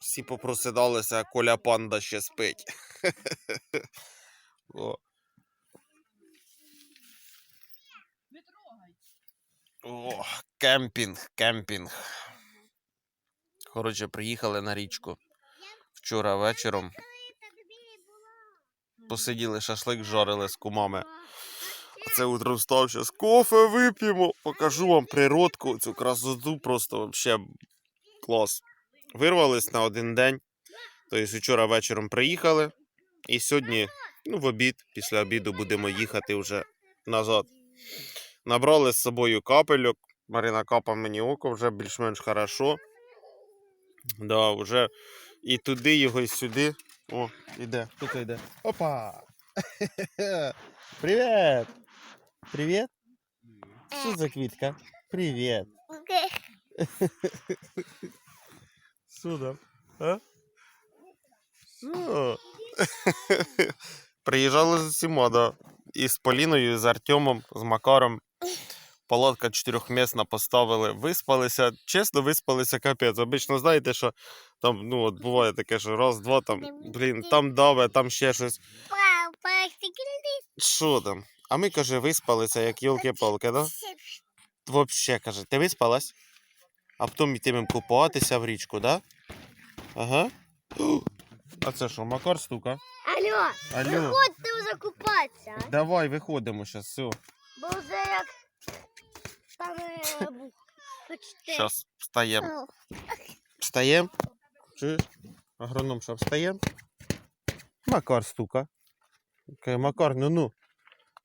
Всі попросидалися, Коля панда ще спить. О. Кемпінг, кемпінг. Коротше, приїхали на річку. Вчора вечором. Посиділи, шашлик жарили з кумами. А це утром встав, зараз кофе вип'ємо. Покажу вам природку, цю красоту, просто вообще клас. Вирвались на один день. Тобто вчора вечором приїхали. І сьогодні, ну, в обід, після обіду будемо їхати вже назад. Набрали з собою капельок. Марина капа мені око, вже більш-менш хорошо. Да, вже і туди його, і сюди. О, іде, тут йде. Опа! Привіт! Привіт! Що за квітка? Привіт! Сюда. А? Що? Приїжджали з усіма, да. І з Поліною, і з Артемом, з Макаром. Палатка чотирьохмісна поставили, виспалися. Чесно, виспалися капець. Обично знаєте, що там, ну, от буває таке, що раз, два, там, блін, там даве, там ще щось. Що там? А ми, каже, виспалися, як йолки-палки, да? Вообще, каже, ти виспалась? А потім йтимемо купатися в річку, да? Ага. А це що, Макар стука? Алло, Алло, виходьте вже купатися. а? давай виходимо зараз, все. Бо вже як там е. Почти. Зараз встаємо. Встаємо? Чуєш? Агроном, що встаємо? Макар стука. Каже, Макар, ну ну.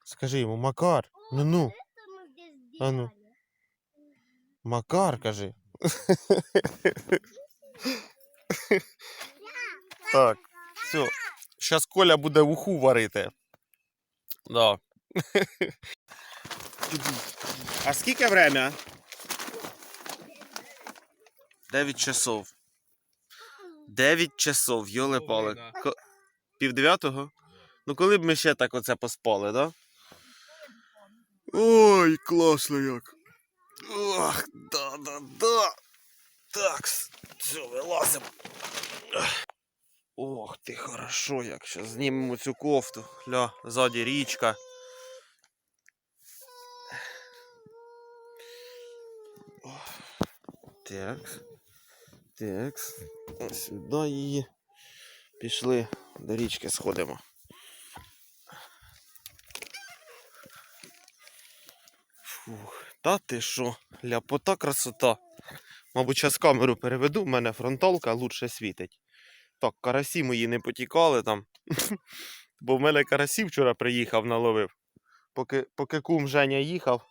Скажи йому, Макар, ну ну. А ну. Макар, кажи. Так, все. Зараз Коля буде уху варити. Да. а скільки время? 9 часов. 9 часов, йоле пале. Ко... Пів дев'ятого? Ну коли б ми ще так оце поспали, да? Ой, класно як. Ох, да-да-да. Так, все, вилазимо. Ох ти, хорошо, як зараз знімемо цю кофту. Ля, ззаді річка. Так. Так. Ось Сюди її. Пішли до річки сходимо. Фух, та ти що, ляпота красота. Мабуть, зараз камеру переведу, в мене фронталка лучше світить. Так, карасі мої не потікали там. Бо в мене карасі вчора приїхав, наловив. Поки, поки кум Женя їхав,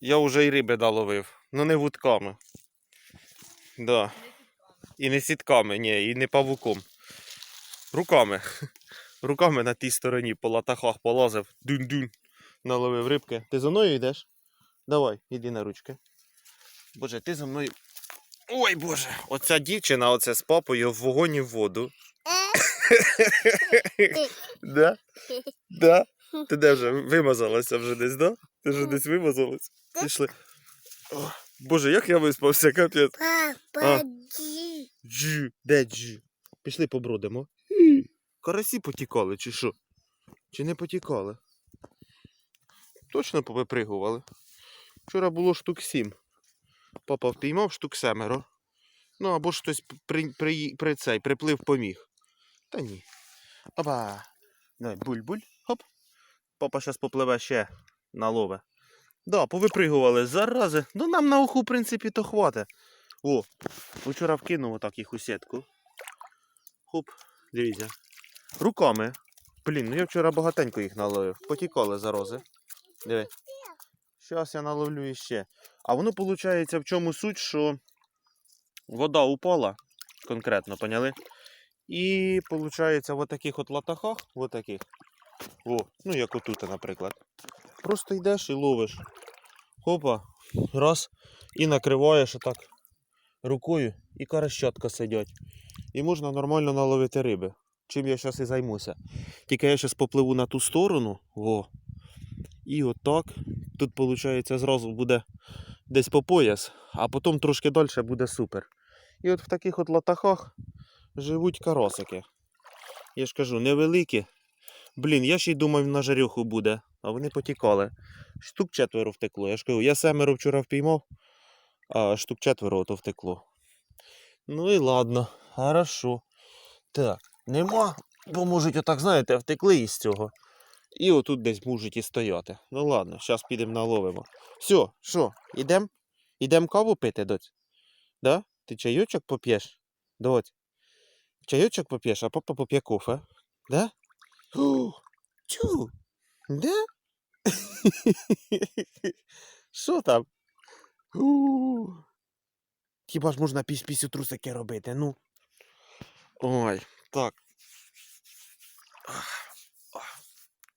я вже й риби наловив. Ну не вудками. Да. І не сітками, ні, і не павуком. Руками. Руками на тій стороні по латахах полазив. Дун-дун. Наловив рибки. Ти за мною йдеш? Давай, іди на ручки. Боже, ти за мною. Ой Боже! Оця дівчина, оце з папою в вогонь і в воду. Да? Да? Ти де вже вимазалася вже десь, да? Ти вже десь вимазалась? Пішли. О, Боже, як я виспався, капець. Папа, Джі, де джі? Пішли побродимо. Карасі потікали, чи що? Чи не потікали? Точно повипригували. Вчора було штук сім. Папа впіймав штук семеро. Ну або ж хтось при, при, при цей приплив поміг. Та ні. Опа. Давай, буль-буль, хоп. Папа зараз попливе ще на лове. Да, повипригували зарази. Ну нам на уху, в принципі, то хватить. О, вчора вкинув отак їх у сітку. Хоп, дивіться. Руками. Блін, ну я вчора багатенько їх наловив. Потікали зарози. Диви. Зараз я наловлю іще. А воно виходить в чому суть, що вода упала конкретно, поняли? І виходить в таких от латахах, в таких. О, ну як отут, наприклад. Просто йдеш і ловиш. Хопа, раз, і накриваєш отак рукою, і каращатка сидять. І можна нормально наловити риби. Чим я зараз і займуся. Тільки я зараз попливу на ту сторону. Во. І отак. Тут, виходить, зразу буде десь по пояс, а потім трошки далі буде супер. І от в таких от латахах живуть карасики. Я ж кажу, невеликі. Блін, я ще й думав, на жарюху буде, а вони потікали. Штук четверо втекло. Я ж кажу, я семеро вчора впіймав, а штук четверо ото втекло. Ну і ладно, хорошо. Так, нема, бо можуть отак, знаєте, втекли із цього. І отут десь можуть і стояти. Ну ладно, зараз підемо наловимо. Все, що, ідем? Ідем каву пити, доць? Да? Ти чайочок поп'єш? Доць? Чайочок поп'єш, а папа поп'є кофе. Да? О, чу? Да? Що там? Хіба ж можна пісь-пісь у трусики робити, ну? Ой, так.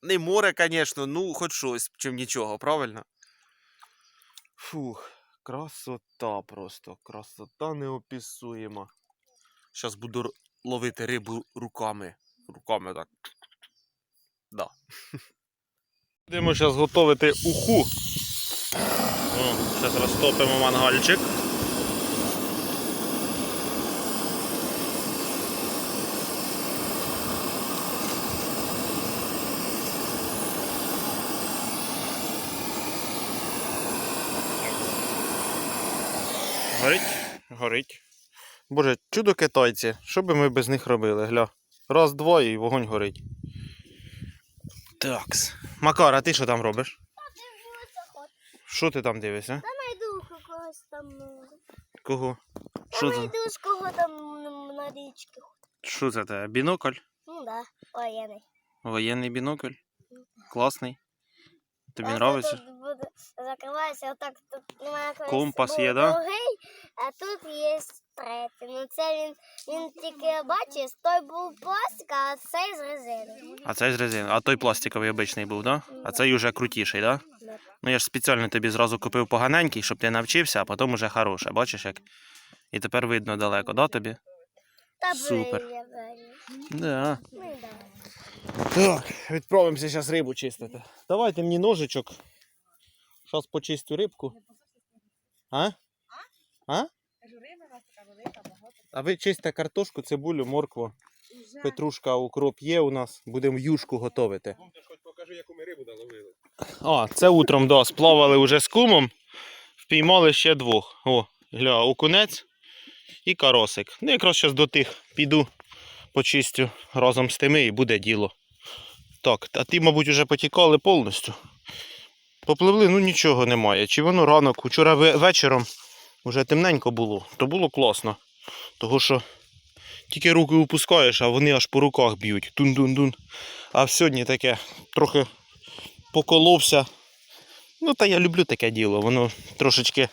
Не море, звісно, ну хоч щось, чим нічого, правильно? Фух, красота просто, красота неописуєма. Зараз буду ловити рибу руками. Руками так. Да. Будемо зараз готувати уху. Зараз розтопимо мангальчик. Горить, горить. Боже, чудо китайці. Що би ми без них робили? Гля. Раз, два і вогонь горить. Такс. Макар, а ти що там робиш? Що ти там дивишся? Найду когось там. ну, Кого? Що це? найду з кого там на річці. Що це? Бінокль? Ну да, воєнний. Воєнний бінокль? Класний. Тобі нравиться? Тут буде, закривається отак, тут немає Компас є, да? другий, а тут є третій. Ну це він, він тільки бачиш, той був пластик, а цей з резини. А цей з резини. А той пластиковий обичний був, да? А цей уже крутіший, да? Да. Ну я ж спеціально тобі зразу купив поганенький, щоб ти навчився, а потім уже хороше. Бачиш як? І тепер видно далеко, да, тобі? Та Супер. блін, я бачу. Да. Ну да. Так, відправимося зараз рибу чистити. Давайте мені ножичок. Зараз почистю рибку. А? А? А ви чистите картошку, цибулю, моркву, петрушка, укроп є у нас. Будемо юшку готувати. хоч покажи, яку ми рибу наловили. А, це утром, да, сплавали вже з кумом. Впіймали ще двох. О, гля, окунець і каросик. Ну, якраз зараз до тих піду, почистю разом з тими і буде діло. Так, а ті, мабуть, вже потікали повністю. Попливли, ну нічого немає. Чи воно ранок, вчора вечором вже темненько було, то було класно. Того що тільки руки опускаєш, а вони аж по руках б'ють. Тун-дун-дун. А сьогодні таке трохи поколовся. Ну, та я люблю таке діло. Воно трошечки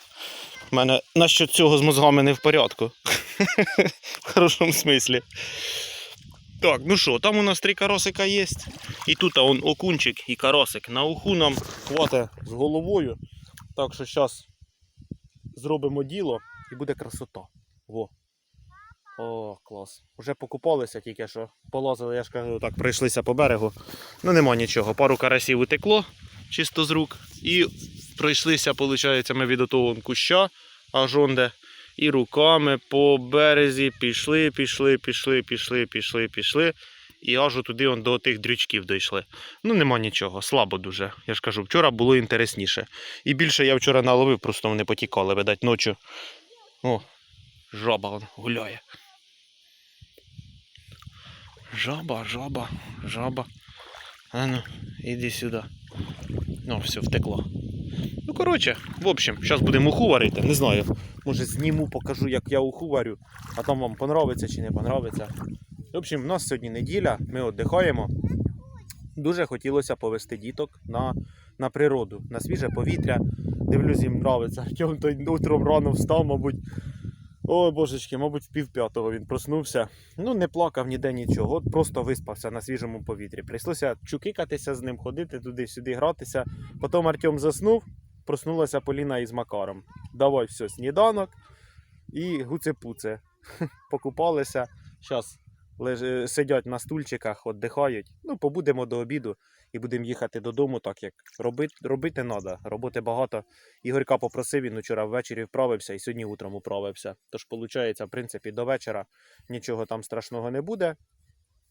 в мене насчет цього з мозгами не в порядку. в хорошому смислі. Так, ну що, там у нас три каросика є. І тут он окунчик і каросик. На уху нам хватить з головою. Так що зараз зробимо діло і буде красота. Во. О, клас. Уже покупалися тільки що. Полазили, я ж кажу, так, пройшлися по берегу. Ну нема нічого. Пару карасів утекло чисто з рук. І пройшлися, виходить, ми від того куща, аж онде. І руками по березі пішли, пішли, пішли, пішли, пішли, пішли. І аж туди до тих дрючків дійшли. Ну, нема нічого, слабо дуже. Я ж кажу, вчора було інтересніше. І більше я вчора наловив, просто вони потікали, видать, ночі. О, жаба гуляє. Жаба, жаба, жаба. А ну, іди сюди. Ну, все, втекло. Ну, коротше, в общем, зараз будемо уху варити. Не знаю. Може зніму, покажу, як я уху варю, а там вам понравиться чи не понравиться. В общем, у нас сьогодні неділя, ми віддихаємо. Дуже хотілося повести діток на, на природу, на свіже повітря. Дивлюсь, їм подобається. Артем той утром рано встав, мабуть. Ой, божечки, мабуть, в пів п'ятого він проснувся. Ну, не плакав ніде нічого, просто виспався на свіжому повітрі. Прийшлося чукикатися з ним, ходити туди-сюди, гратися. Потім Артем заснув, проснулася Поліна із Макаром. Давай все, сніданок і гуце-пуце. Покупалися. Зараз лежи, сидять на стульчиках, віддихають. Ну, побудемо до обіду і будемо їхати додому, так як робити, робити треба. Роботи багато. Ігорька попросив, він вчора ввечері вправився і сьогодні утром управився. Тож, виходить, в принципі, до вечора нічого там страшного не буде.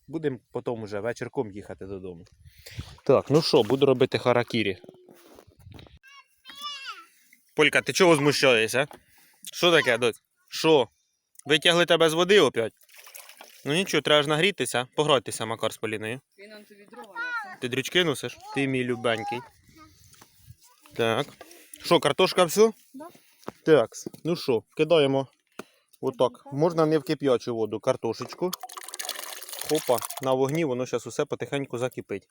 Будемо потім уже вечірком їхати додому. Так, ну що, буду робити харакірі. Полька, ти чого змущаєшся? Що таке, доць? Що? Витягли тебе з води опять? Ну нічого, треба ж нагрітися, погратися, Макар з Поліною. Він он тобі дрова. Ти дрючки носиш? Ти мій любенький. Так. Що, картошка все? Да. Так, ну що, кидаємо отак. Можна не в кип'ячу воду, картошечку. Хопа, на вогні воно зараз усе потихеньку закипить.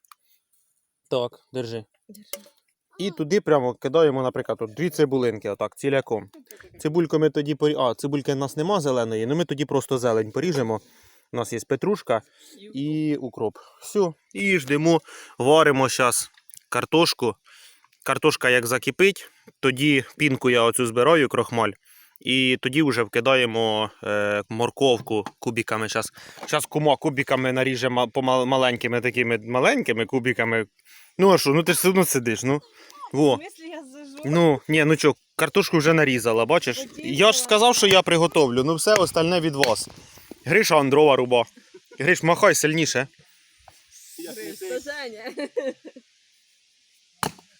Так, держи. І туди прямо кидаємо, наприклад, от дві цибулинки, отак, ціляком. Цибульку ми тоді порі... А, цибульки в нас нема зеленої, ну ми тоді просто зелень поріжемо. У нас є петрушка і укроп. Все. І ждемо, варимо зараз картошку. Картошка як закипить, тоді пінку я оцю збираю, крохмаль. І тоді вже вкидаємо е, морковку кубиками. Зараз, зараз кума кубиками наріже ма- маленькими такими маленькими кубиками. Ну а що, ну ти ж все одно сидиш, ну. Во. Ну, ні, ну чо, картошку вже нарізала, бачиш? Я ж сказав, що я приготовлю, ну все остальне від вас. Гриша Андрова руба. Гриш, махай сильніше. Це Женя.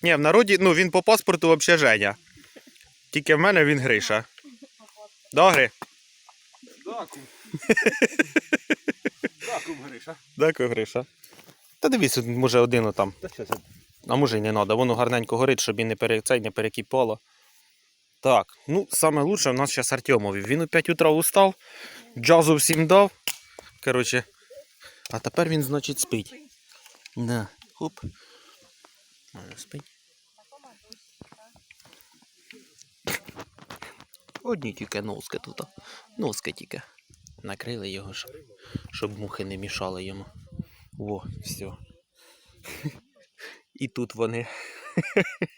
Ні, в народі, ну він по паспорту взагалі Женя. Тільки в мене він Гриша. Да, Гри? Да, кум. Гриша. Дякую, Гриша. Та дивись, може один отам. А може й не треба, воно гарненько горить, щоб і не, пере... цей не перекипало. Так, ну саме лучше в нас зараз Артемові. Він у 5 утра устав, джазу всім дав. Коротше, а тепер він, значить, спить. Да. Хоп. Спить. Одні тільки носки тут. Носки тільки. Накрили його, щоб, щоб мухи не мішали йому. Во, все. І тут вони.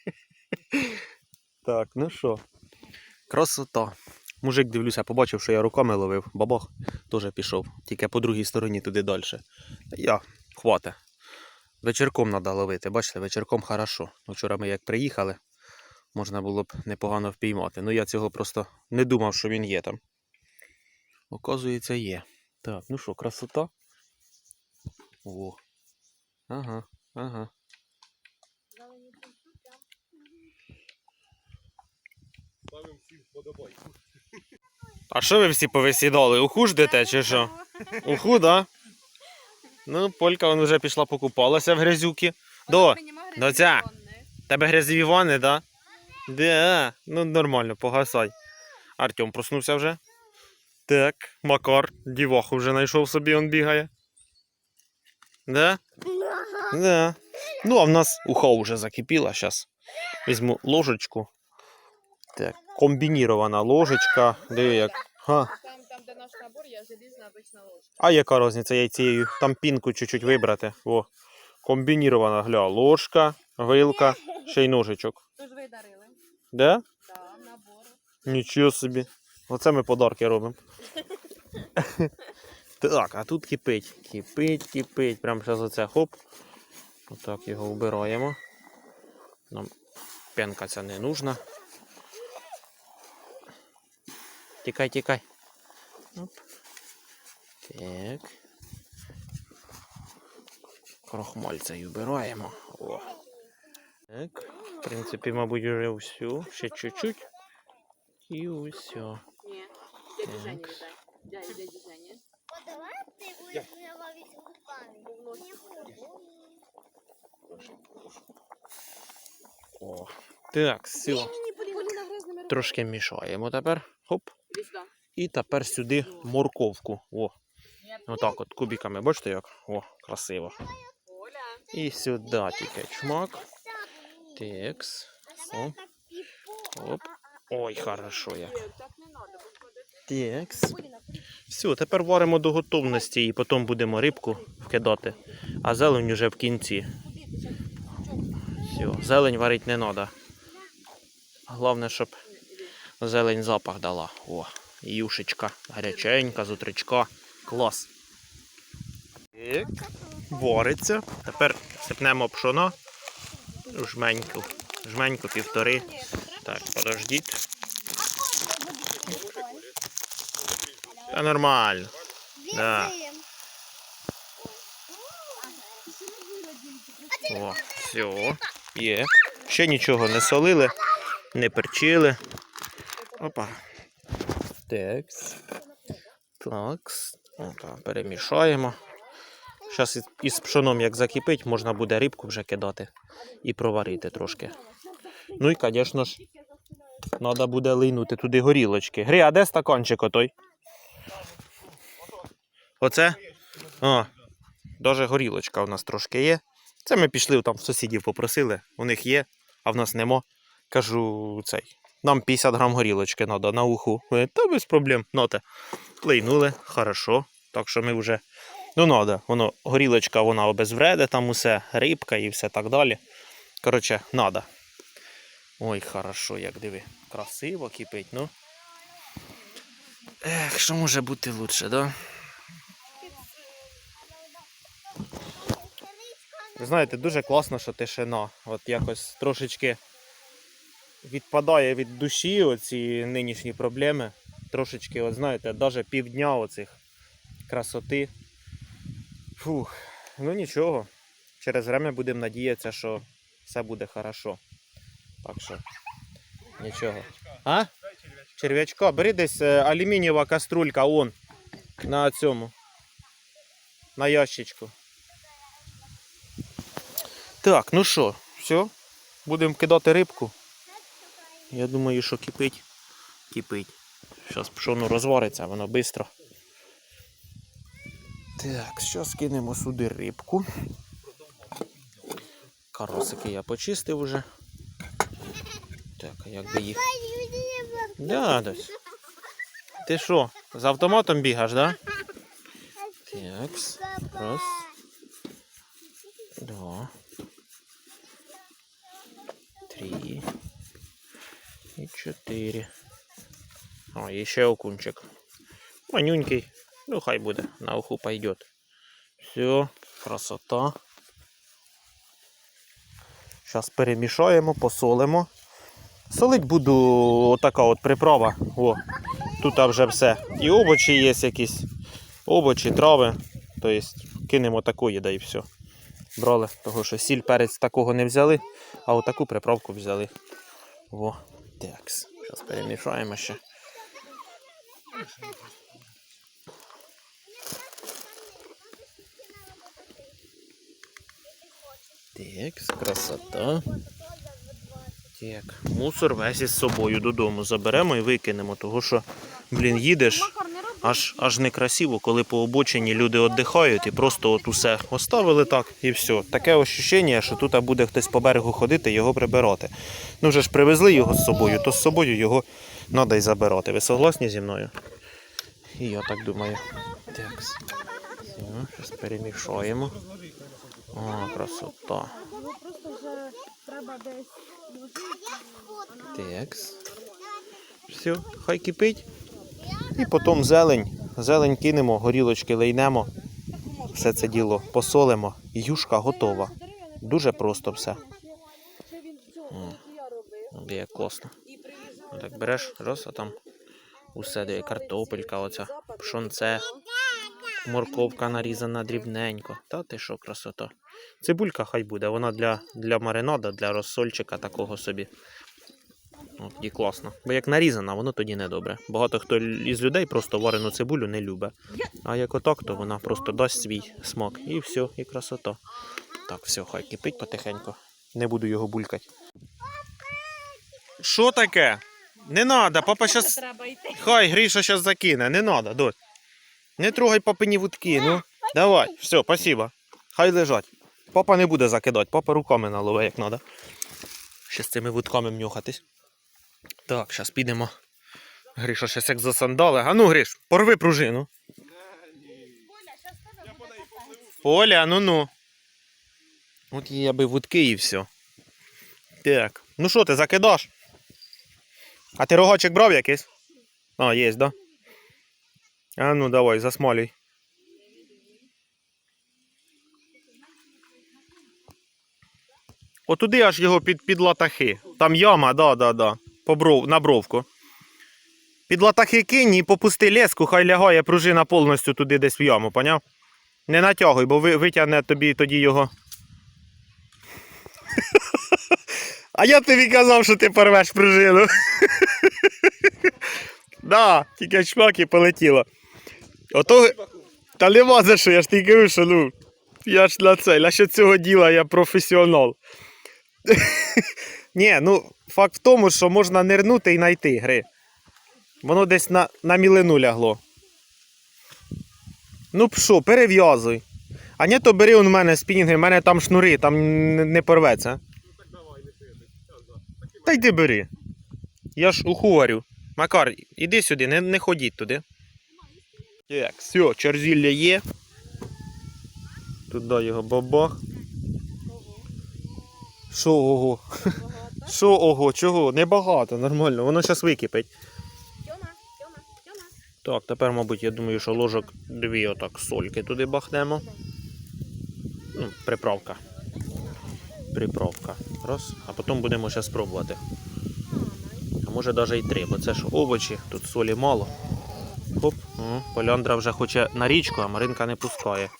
так, ну що. Красота. Мужик, дивлюся, побачив, що я руками ловив. Бабах теж пішов. Тільки по другій стороні туди далі. Я, хвата. Вечірком треба ловити. Бачите, вечірком хорошо. Вчора ми як приїхали, можна було б непогано впіймати. Ну я цього просто не думав, що він є там. Оказується, є. Так, ну що, красота. О. Ага, ага. Ставимо всі вподобайку. А що ви всі повисідали? Уху ждете чи що? Уху, да? Ну, Полька вон вже пішла покупалася в грязюки. До, доця. тебе грязеві ванни, да? Да, ну нормально, погасай. Артем проснувся вже. Так, Макар, діваху вже знайшов собі, он бігає. Да? Да. Ну, а в нас уха вже закипіла. Зараз візьму ложечку. Так, комбінірована ложечка. Диви як. Ха. Там, там, де наш набор, є залізна обична ложка. А яка різниця яйцією? Там пінку чуть-чуть вибрати. О. Комбінірована гля, ложка, вилка, ще й ножичок. Тож ви дарили. Де? Так, набор. Нічого собі. Оце ми подарки робимо. так, а тут кипить. Кипить, кипить. Прямо зараз оце хоп. Отак його вбираємо. Нам пенка ця не нужна. Тікай, тікай. Оп. Так. Крохмаль цей вбираємо. О. Так. В принципі, мабуть, вже всю. Ще чуть-чуть. І усе. Ні. Дяді Так. Жені віддай. Дяді, дяді Жені. Давай ти будеш ловити руками. О. Так, все. Трошки мішаємо тепер. Хоп. І тепер сюди морковку. О. Отак от кубиками. Бачите як? О, красиво. І сюди тільки чмак. Текс. О. Оп. Ой, хорошо як. Текс. Все, тепер варимо до готовності і потім будемо рибку вкидати. А зелень уже в кінці. Все, зелень варити не треба. Головне, щоб зелень запах дала. О, юшечка, гаряченька, з утречка. Клас. Так, Бориться. Тепер сипнемо пшоно. Жменьку. Жменьку півтори. Так, подождіть. Та нормально. Да. О, все. Є. Ще нічого не солили, не перчили. Опа. Текс. Такс. Опа, перемішаємо. Зараз із пшоном як закипить, можна буде рибку вже кидати і проварити трошки. Ну і, звісно ж, треба буде линути туди горілочки. Гри, а де стаканчик отой? Оце? О, даже горілочка у нас трошки є. Це ми пішли там в сусідів попросили, у них є, а в нас нема. Кажу, цей. Нам 50 грам горілочки треба на уху. Та без проблем. Ноте. Плейнули, хорошо. Так що ми вже. Ну, надо. Воно, горілочка, вона обезвреде, там усе, рибка і все так далі. Коротше, надо. Ой, хорошо, як диви. Красиво кипить, ну. Ех, що може бути лучше, да? Знаєте, дуже класно, що тишина. От якось трошечки відпадає від душі оці нинішні проблеми. Трошечки, от знаєте, навіть півдня оцих красоти. Фух, ну нічого. Через время будемо надіятися, що все буде хорошо. Так що, нічого. А? Черв'ячка, бери десь е, алюмінієва каструлька, он. На цьому. На ящичку. Так, ну що, все. Будемо кидати рибку. Я думаю, що кипить. Кипить. Зараз пшоно розвариться, воно швидко. Так, зараз кинемо сюди рибку. Каросики я почистив уже. Так, а як би їх. Да. Ти що, з автоматом бігаєш, да? Так, раз. 4. О, і окунчик. Манюнький. Ну хай буде, на уху пойдет. Все, красота. Зараз перемішаємо, посолимо. Солить буду отака от приправа. О, Тут вже все. І овочі є якісь, овочі, трави. Тобто кинемо такої, да і все. Брали, тому що сіль перець такого не взяли, а отаку приправку взяли. О, такс. Зараз перемішаємо ще. Так, красота. Так, мусор весь із собою додому заберемо і викинемо, того що, блін, їдеш, аж, аж некрасиво, коли по обочині люди віддихають і просто от усе оставили так і все. Таке ощущення, що тут буде хтось по берегу ходити його прибирати. Ну вже ж привезли його з собою, то з собою його треба й забирати. Ви согласні зі мною? І я так думаю. Так. Зараз перемішаємо. О, красота. Такс. Все, хай кипить. І потім зелень. Зелень кинемо, горілочки лейнемо. Все це діло посолимо. І юшка готова. Дуже просто все. Як класно. Так береш, раз, а там усе де картопелька, оця, пшонце, морковка нарізана дрібненько. Та ти що, красота. Цибулька хай буде, вона для, для маринада, для розсольчика такого собі. От, і класно. Бо як нарізана, воно тоді не добре. Багато хто із людей просто варену цибулю не любить. А як отак, то вона просто дасть свій смак. І все, і красота. Так, все, хай кипить потихеньку. Не буду його булькати. Що таке? Не треба, папа щас. Хай Гріша зараз закине, не треба, дось. Не трогай папині вудки, ну. Давай, все, спасибо. Хай лежать. Папа не буде закидати, папа руками налове, як треба. Ще з цими вудками мнюхатись. Так, зараз підемо. Гріша щось як засандали. А ну, Гріш, порви пружину. Оля, ну ну. От є аби вудки і все. Так. Ну що ти закидаш? А ти рогочок брав якийсь? А, є, да? А ну давай, засмалюй. Отуди аж його під під латахи. Там яма, да, да, да. На бровку. Під латахи кинь і попусти леску, хай лягає пружина повністю туди десь в яму, поняв? Не натягуй, бо витягне тобі тоді його. А я тобі казав, що ти порвеш пружину. Да, тільки чмак і полетіло. Ото. Та нема за що, я ж тобі кажу, що ну. Я ж на це, ще цього діла я професіонал. Ні, ну, факт в тому, що можна нирнути і знайти гри. Воно десь на, на мілину лягло. Ну що, перев'язуй. А ні, то бери в мене спінінги, в мене там шнури, там не, не порветься. Та йди бери. Я ж ухуарю. Макар, іди сюди, не, не ходіть туди. Так, все, черзілля є. Туди його бабах. Що ого? Що ого, чого? Небагато, нормально, воно зараз википить. Тьома, Тьома, Тьома. Так, тепер, мабуть, я думаю, що ложок дві отак сольки туди бахнемо. Ну, приправка. Приправка. Раз. А потім будемо зараз пробувати. А може навіть і три, бо це ж овочі, тут солі мало. Хоп, Поляндра вже хоче на річку, а Маринка не пускає.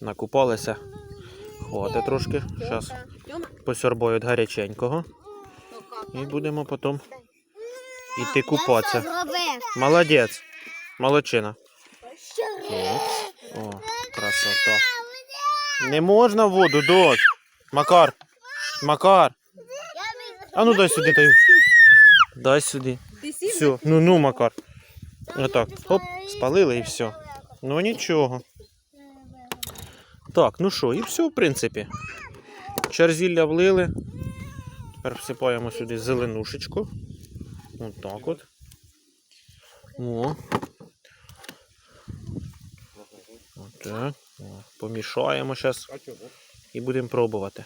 Накупалися. Хватить трошки. Зараз від гаряченького. І будемо потім йти купатися. Молодець. Молодчина. О, красота. Не можна в воду, дочь. Макар. Макар. А ну дай сюди дай. Дай сюди. Все. Ну ну, Макар. Отак. Оп, спалили і все. Ну нічого. Так, ну що, і все, в принципі. Черзілля влили. Тепер всипаємо сюди зеленушечку. Отак от. О. Отак. О. Помішаємо зараз і будемо пробувати.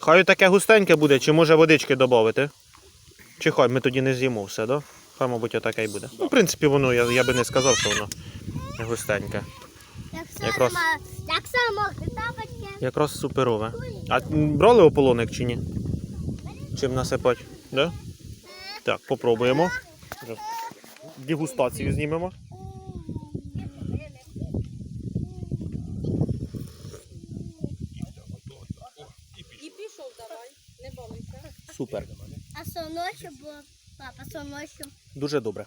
Хай таке густеньке буде, чи може водички додати? Чи хай ми тоді не з'їмо все, да? Хай, мабуть, отаке й буде. Ну, в принципі, воно, я, я би не сказав, що воно густеньке. Якраз. само, так само. Якраз суперове. А брали ополоник чи ні? Чим насипати? Да? Так, попробуємо. Дегустацію знімемо. І пішов давай, не балуйся. Супер. А що було? Папа, що? Дуже добре.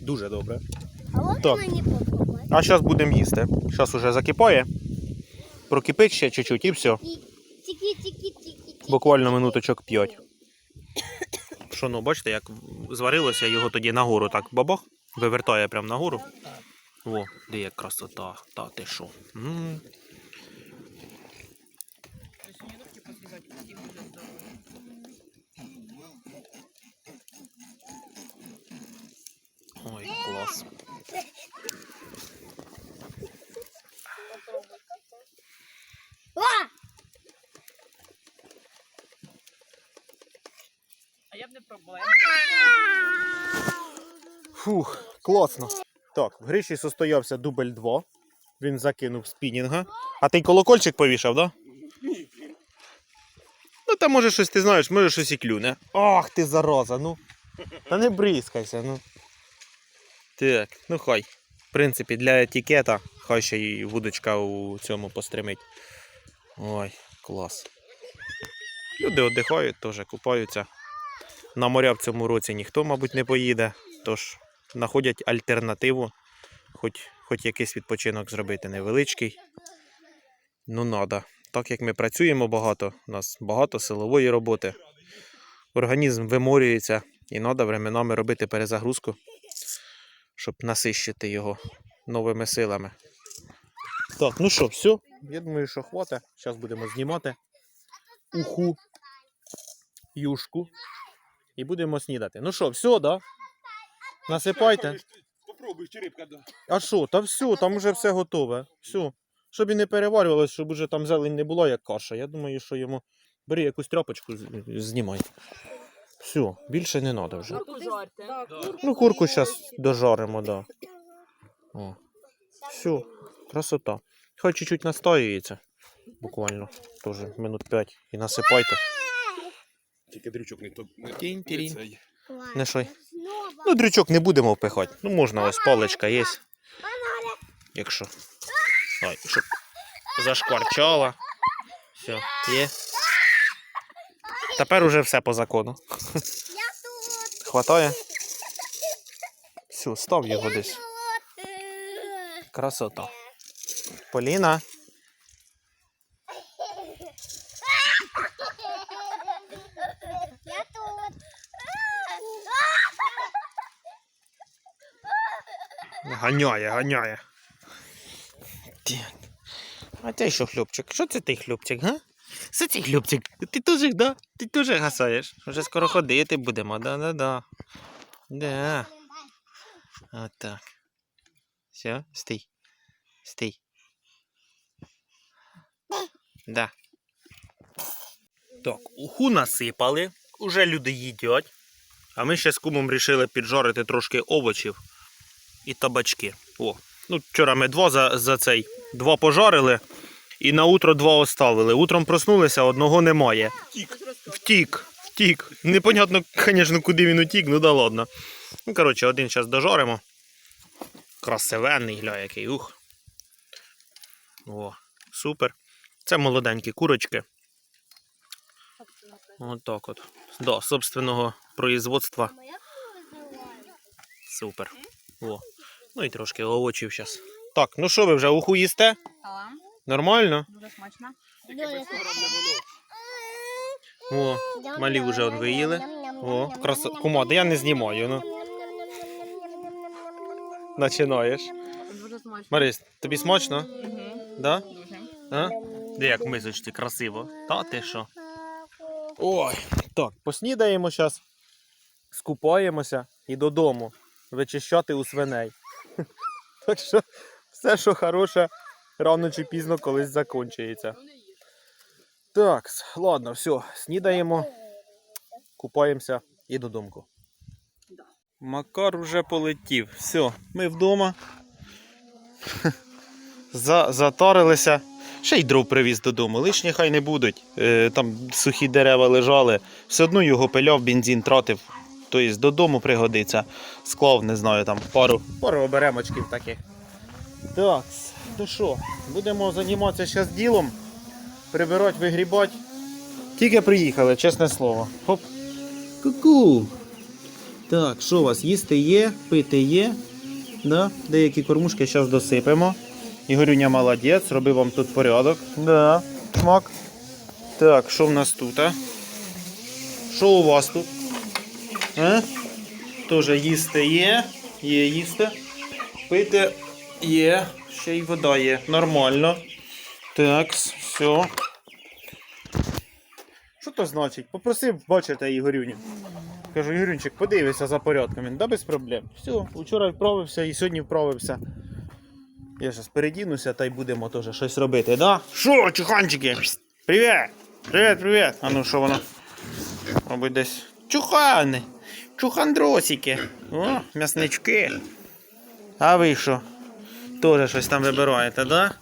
Дуже добре. А от Так. мені. А зараз будемо їсти. Зараз уже закипає. Прокипить ще чуть-чуть і все. Тільки, тільки, тільки, тільки. Буквально минуточок 5. Що ну, бачите, як зварилося, його тоді нагору так бабах, вивертає прямо нагору. О, де як красота, та ти що. М. Ой, клас. О! А я б не пробувала. Фух, класно. Так, в Гриші состоявся дубль 2. Він закинув спінінга. А ти колокольчик повішав, да? Ну, та може щось ти знаєш, може щось і клюне. Ах ти зараза, ну. Та не бризкайся, ну. Так, ну хай. В принципі, для етикета, хай ще й вудочка у цьому постримить. Ой, клас. Люди віддихають, теж купаються. На моря в цьому році ніхто, мабуть, не поїде. Тож знаходять альтернативу, хоч, хоч якийсь відпочинок зробити невеличкий. Ну, надо. Так як ми працюємо багато, у нас багато силової роботи. Організм виморюється і треба временами робити перезагрузку, щоб насищити його новими силами. Так, ну що, все. Я думаю, що хватить. Зараз будемо знімати уху, юшку і будемо снідати. Ну що, все, да? Насипайте. Попробуй, чи рибка да. А що, та все, там вже все готове. Все. Щоб і не переварювалось, щоб уже там зелень не була, як каша. Я думаю, що йому бери якусь тряпочку, знімай. Все, більше не треба вже. Курку жарте. Ну, курку зараз дожаримо, да. О. Все, красота. Хай чуть-чуть настоюється. Буквально теж минут 5 і насипайте. Тільки дрючок не то. не- не. Не шой. Ну, дрючок не будемо впихати. Ну, можна, ось паличка є. Якщо. Ой, щоб зашкварчала. Все, є. Тепер уже все по закону. Хватає? Все, став його десь. Красота. Поліна. Ганяє, ганяє. А ти що, хлопчик? Що це ти, хлопчик, га? Це ти, хлопчик. Ти теж, да? Ти теж гасаєш. Вже скоро ходити будемо, да-да-да. Да. Отак. Все, стій. Стій. Да. Так, уху насипали. Уже люди їдять. А ми ще з кумом вирішили піджарити трошки овочів і табачки. О, ну вчора ми два за, за цей два пожарили і на утро два оставили. Утром проснулися, одного немає. Втік, втік. Непонятно, звісно, куди він утік, ну да ладно. Ну, коротше, один зараз дожаримо. Красивенний, гля, який ух. О, супер. Це молоденькі курочки. Отак от. Да, собственного производства. Супер. О. Ну і трошки овочів зараз. Так, ну що ви вже уху їсте? А, Нормально? дуже смачно. О, малі вже он виїли. О, краса... Кума, да я не знімаю, ну. Починаєш. Дуже смачно. Марись, тобі смачно? Угу. Да? Дуже. А? Де як мисочці красиво. Та ти що? Ой. Так, поснідаємо зараз, скупаємося і додому вичищати у свиней. Так що все, що хороше, рано чи пізно колись закінчується. Так, ладно, все, снідаємо, купаємося і додому. Макар уже полетів. Все, ми вдома. За, затарилися. Ще й дров привіз додому. Лишні хай не будуть. Е, там сухі дерева лежали. Все одно його пиляв, бензин тратив. Тобто додому пригодиться. Склав, не знаю, там пару, пару оберемочків таких. Так, ну що, будемо займатися зараз ділом. Прибирати, вигрібати. Тільки приїхали, чесне слово. Хоп. Ку-ку. Так, що у вас? Їсти є, пити є. Да? Деякі кормушки зараз досипемо. Ігорюня молодець, робив вам тут порядок. Да, смак. Так, що в нас тут, а? Що у вас тут? А? Тоже їсти є. Є їсти. Пити є. Ще й вода є. Нормально. Так, все. Що то значить? Попросив, бачите, Ігорюню. Кажу, Ігорюнчик, подивися за порядком. Він, да без проблем. Все, вчора вправився і сьогодні вправився. Я зараз передінуся та й будемо теж щось робити, да? Що, чуханчики? Привіт! Привіт, привіт! А ну що воно? Мабуть, десь. Чухани! Чухандросики! О, м'яснички. А ви що? Теж щось там вибираєте, да?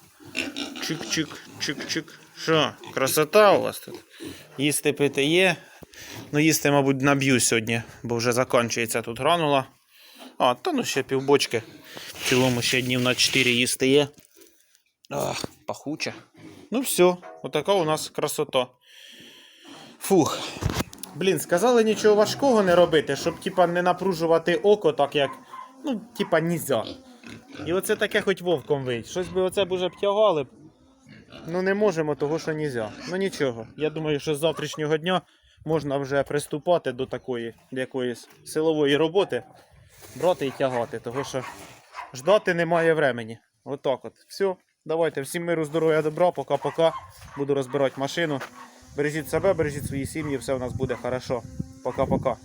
Чик-чик, чик-чик. Що, красота у вас тут? Їсти пити є. Ну, їсти, мабуть, наб'ю сьогодні, бо вже закінчується тут гранула. А, та ну ще півбочки. В цілому ще днів на 4 їсти є. Ах, пахуче. Ну все, отака у нас красота. Фух. Блін, сказали нічого важкого не робити, щоб типа не напружувати око, так як. Ну, типа, нельзя. І оце таке хоч вовком вийти. Щось би оце б уже б. Ну не можемо, того що нельзя. Ну нічого. Я думаю, що з завтрашнього дня можна вже приступати до такої якоїсь силової роботи, брати і тягати, того що ждати немає времени. Отак от. Все. Давайте, всім миру, здоров'я, добра, пока-пока. Буду розбирати машину. Бережіть себе, бережіть свої сім'ї, все у нас буде хорошо. Пока-пока.